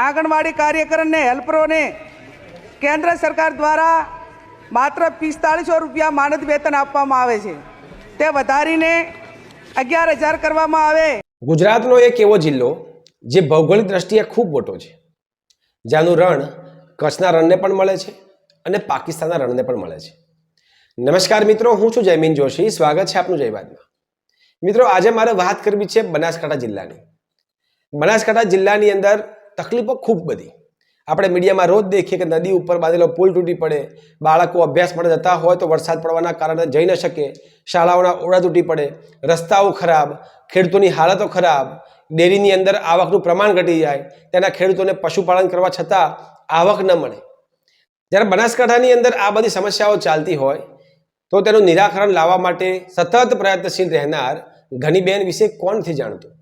આંગણવાડી કાર્યકરને, હેલ્પરોને કેન્દ્ર સરકાર દ્વારા માત્ર પિસ્તાળીસો રૂપિયા માનદ વેતન આપવામાં આવે છે. તે વધારીને અગિયાર હજાર કરવામાં આવે. ગુજરાતનો એક એવો જિલ્લો જે ભૌગોલિક દ્રષ્ટિએ ખૂબ મોટો છે, જ્યાંનું રણ કચ્છના રણને પણ મળે છે અને પાકિસ્તાનના રણને પણ મળે છે. નમસ્કાર મિત્રો, હું છું જયમીન જોશી. સ્વાગત છે આપનું જયબાદમાં મિત્રો, આજે મારે વાત કરવી છે બનાસકાંઠા જિલ્લાની. બનાસકાંઠા જિલ્લાની અંદર તકલીફો ખૂબ બધી. આપણે મીડિયામાં રોજ દેખીએ કે નદી ઉપર બાંધેલો પુલ તૂટી પડે, બાળકો અભ્યાસ માટે જતા હોય તો વરસાદ પડવાના કારણે જઈ ન શકે, શાળાઓના ઓરડા તૂટી પડે, રસ્તાઓ ખરાબ, ખેડૂતોની હાલતો ખરાબ, ડેરીની અંદર આવકનું પ્રમાણ ઘટી જાય, તેના ખેડૂતોને પશુપાલન કરવા છતાં આવક ન મળે. જ્યારે બનાસકાંઠાની અંદર આ બધી સમસ્યાઓ ચાલતી હોય, તો તેનું નિરાકરણ લાવવા માટે સતત પ્રયત્નશીલ રહેનાર ઘનીબેન વિશે કોણથી જાણતું?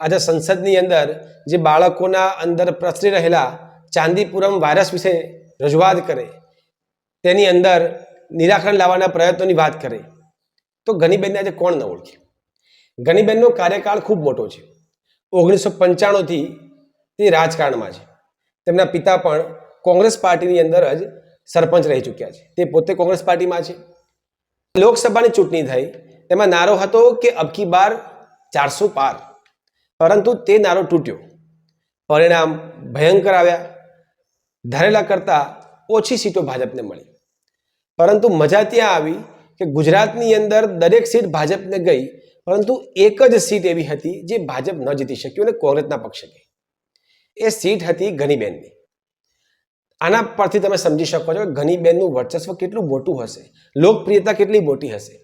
આજે સંસદની અંદર જે બાળકોના અંદર પ્રસરી રહેલા ચાંદીપુરમ વાયરસ વિશે રજૂઆત કરે, તેની અંદર નિરાકરણ લાવવાના પ્રયત્નોની વાત કરે, તો ગનીબેનને આજે કોણ ન ઓળખે? ગનીબેનનો કાર્યકાળ ખૂબ મોટો છે. ઓગણીસો પંચાણુંથી તે રાજકારણમાં છે. તેમના પિતા પણ કોંગ્રેસ પાર્ટીની અંદર જ સરપંચ રહી ચૂક્યા છે. તે પોતે કોંગ્રેસ પાર્ટીમાં છે. લોકસભાની ચૂંટણી થઈ, તેમાં નારો હતો કે અબકી બાર ચારસો પાર. પરંતુ તે નારો તૂટ્યો. પરિણામ ભયંકર આવ્યા. ધારેલા કરતાં ઓછી સીટો ભાજપને મળી. પરંતુ મજા ત્યાં આવી કે ગુજરાતની અંદર દરેક સીટ ભાજપને ગઈ, પરંતુ એક જ સીટ એવી હતી જે ભાજપ ન જીતી શક્યું અને કોંગ્રેસના પક્ષે ગઈ. એ સીટ હતી ગનીબેનની આના પરથી તમે સમજી શકો છો કે ગનીબેનનું વર્ચસ્વ કેટલું મોટું હશે. લોકપ્રિયતા કેટલી મોટી હશે.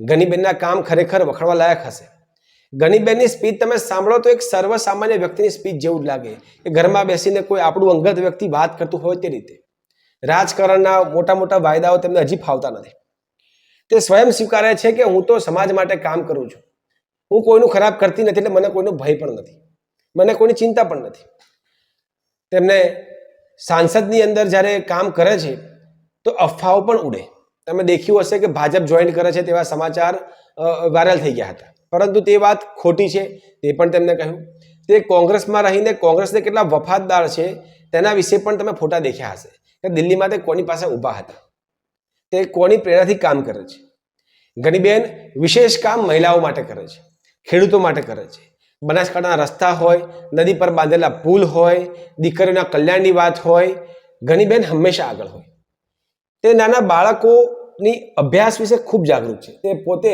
ગનીબેનના કામ ખરેખર વખણવા લાયક હશે. ગનીબેનની સ્પીચ તમે સાંભળો તો એક સર્વસામાન્ય વ્યક્તિની સ્પીચ જેવું જ લાગે. કે ઘરમાં બેસીને કોઈ આપણું અંગત વ્યક્તિ વાત કરતું હોય તે રીતે. રાજકારણના મોટા મોટા વાયદાઓ તેમને હજી ફાવતા નથી. તે સ્વયં સ્વીકારે છે કે હું તો સમાજ માટે કામ કરું છું. હું કોઈનું ખરાબ કરતી નથી એટલે મને કોઈનો ભય પણ નથી. મને કોઈની ચિંતા પણ નથી. તેમને સાંસદની અંદર જ્યારે કામ કરે છે, તો અફવાઓ પણ ઉડે. તમે દેખ્યું હશે કે ભાજપ જોઈન કરે છે તેવા સમાચાર વાયરલ થઈ ગયા હતા. પરંતુ તે વાત ખોટી છે, તે પણ તેમને કહ્યું. તે કોંગ્રેસમાં રહીને કોંગ્રેસને કેટલા વફાદાર છે, તેના વિશે પણ તમે ફોટા દેખ્યા હશે કે દિલ્હીમાં તે કોની પાસે ઊભા હતા. તે કોની પ્રેરણાથી કામ કરે છે? ગનીબેન વિશેષ કામ મહિલાઓ માટે કરે છે, ખેડૂતો માટે કરે છે. બનાસકાંઠાના રસ્તા હોય, નદી પર બાંધેલા પુલ હોય દીકરીઓના કલ્યાણની વાત હોય ગણીબેન હંમેશા આગળ હોય. તે નાના બાળકોની અભ્યાસ વિશે ખૂબ જાગૃત છે. તે પોતે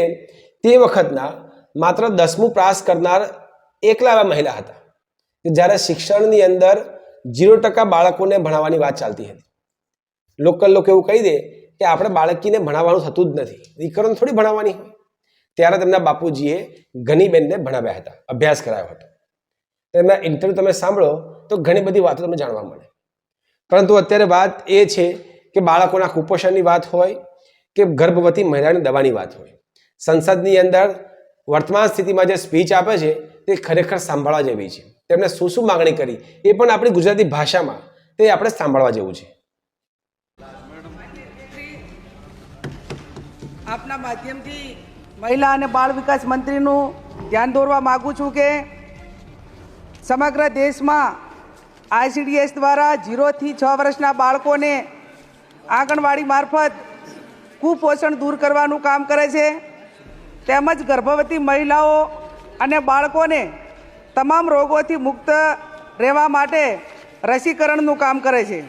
તે વખતના માત્ર દસમું પાસ કરનાર એકલા એવા મહિલા હતા કે જ્યારે શિક્ષણની અંદર ઝીરો ટકા બાળકોને ભણાવવાની વાત ચાલતી હતી. લોકલ લોકો એવું કહી દે કે આપણે બાળકીને ભણાવવાનું થતું જ નથી. દીકરોને થોડી ભણાવવાની હોય. ત્યારે તેમના બાપુજીએ ઘનીબેનને ભણાવ્યા હતા. અભ્યાસ કરાયો હતો. તેમના ઇન્ટરવ્યૂ તમે સાંભળો તો ઘણી બધી વાતો તમને જાણવા મળે. પરંતુ અત્યારે વાત એ છે કે બાળકોના કુપોષણની વાત હોય કે ગર્ભવતી મહિલાની દવાની વાત હોય. સંસદની અંદર વર્તમાન સ્થિતિમાં જે સ્પીચ આપે છે, તે ખરેખર સાંભળવા જેવી છે. તેમણે શું શું માગણી કરી, એ પણ આપણી ગુજરાતી ભાષામાં તે આપણે સાંભળવા જેવું છે. આપના માધ્યમથી મહિલા અને બાળ વિકાસ મંત્રીનું ધ્યાન દોરવા માગું છું કે સમગ્ર દેશમાં આઈસીડીએસ દ્વારા ઝીરોથી છ વર્ષના બાળકોને આંગણવાડી મારફત કુપોષણ દૂર કરવાનું કામ કરે છે. તેમજ ગર્ભવતી મહિલાઓ અને બાળકોને તમામ રોગોથી મુક્ત રહેવા માટે રસીકરણનું કામ કરે છે.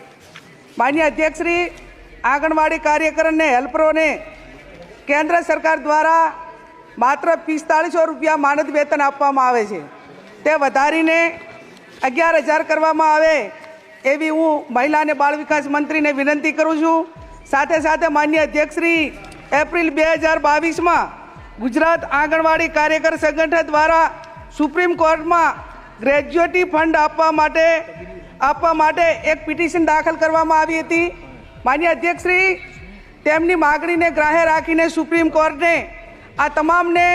માન્ય અધ્યક્ષશ્રી આંગણવાડી કાર્યકરને, હેલ્પરોને કેન્દ્ર સરકાર દ્વારા માત્ર પિસ્તાળીસો રૂપિયા માનદ વેતન આપવામાં આવે છે. તે વધારીને અગિયાર હજાર કરવામાં આવે એવી હું મહિલા અને બાળ વિકાસ મંત્રીને વિનંતી કરું છું. સાથે સાથે માન્ય અધ્યક્ષશ્રી એપ્રિલ બે હજાર બાવીસમાં ગુજરાત આંગણવાડી કાર્યકર સંગઠન દ્વારા સુપ્રીમ કોર્ટમાં ગ્રેજ્યુએટી ફંડ આપવા માટે આપવા માટે એક પિટિશન દાખલ કરવામાં આવી હતી. માન્ય અધ્યક્ષશ્રી, તેમની માગણીને ગ્રાહ્ય રાખીને સુપ્રીમ કોર્ટે આ તમામને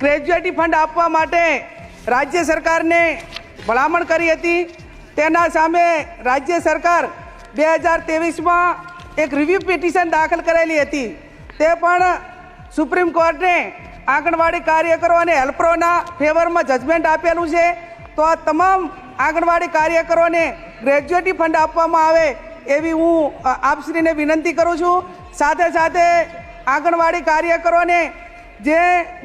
ગ્રેજ્યુએટી ફંડ આપવા માટે રાજ્ય સરકારને ભલામણ કરી હતી. તેના સામે રાજ્ય સરકાર બે હજાર ત્રેવીસમાં એક રિવ્યુ પિટિશન દાખલ કરેલી હતી. તે પણ સુપ્રીમ કોર્ટે આંગણવાડી કાર્યકરો અને હેલ્પરોના ફેવરમાં જજમેન્ટ આપેલું છે. તો આ તમામ આંગણવાડી કાર્યકરોને ગ્રેજ્યુએટી ફંડ આપવામાં આવે એવી હું આપશ્રીને વિનંતી કરું છું. સાથે સાથે આંગણવાડી કાર્યકરોને જે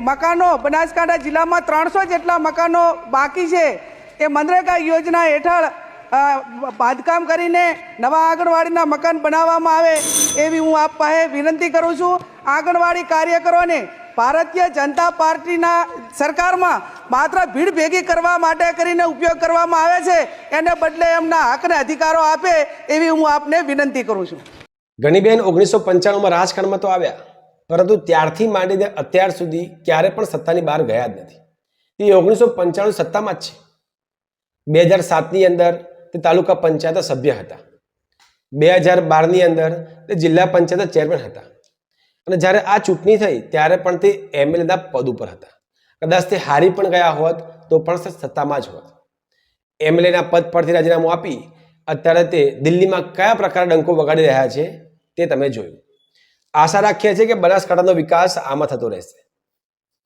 મકાનો બનાસકાંઠા જિલ્લામાં ત્રણસો જેટલા મકાનો બાકી છે, એ મનરેગા યોજના હેઠળ બાંધકામ કરીને નવા આંગણવાડીના મકાન બનાવવામાં આવે એવી હું આપ પાસે વિનંતી કરું છું. આંગણવાડી કાર્યકરોને ભારતીય જનતા પાર્ટીના સરકારમાં માત્ર ભીડ ભેગી કરવા માટે કરીને ઉપયોગ કરવામાં આવે છે, એને બદલે એમના હકને અધિકારો આપે એવી હું આપને વિનંતી કરું છું. ગણીબેન, ઓગણીસો પંચાણુંમાં રાજકારણમાં તો આવ્યા, પરંતુ ત્યારથી માંડીને અત્યાર સુધી ક્યારે પણ સત્તાની બહાર ગયા જ નથી. તે ઓગણીસો પંચાણું સત્તામાં જ છે. બે હજાર સાતની અંદર તે તાલુકા પંચાયત સભ્ય હતા. બે હજાર બારની અંદર તે જિલ્લા પંચાયત ચેરમેન હતા. અને જ્યારે આ ચૂંટણી થઈ, ત્યારે પણ તે એમએલએના પદ ઉપર હતા. કદાચ તે હારી પણ ગયા હોત, તો પણ સત્તામાં જ હોત. એમએલએના પદ પરથી રાજીનામું આપી, અત્યારે તે દિલ્હીમાં કયા પ્રકારના ડંકો વગાડી રહ્યા છે, તે તમે જોયું. આશા રાખીએ છીએ કે બનાસકાંઠાનો વિકાસ આમાં થતો રહેશે.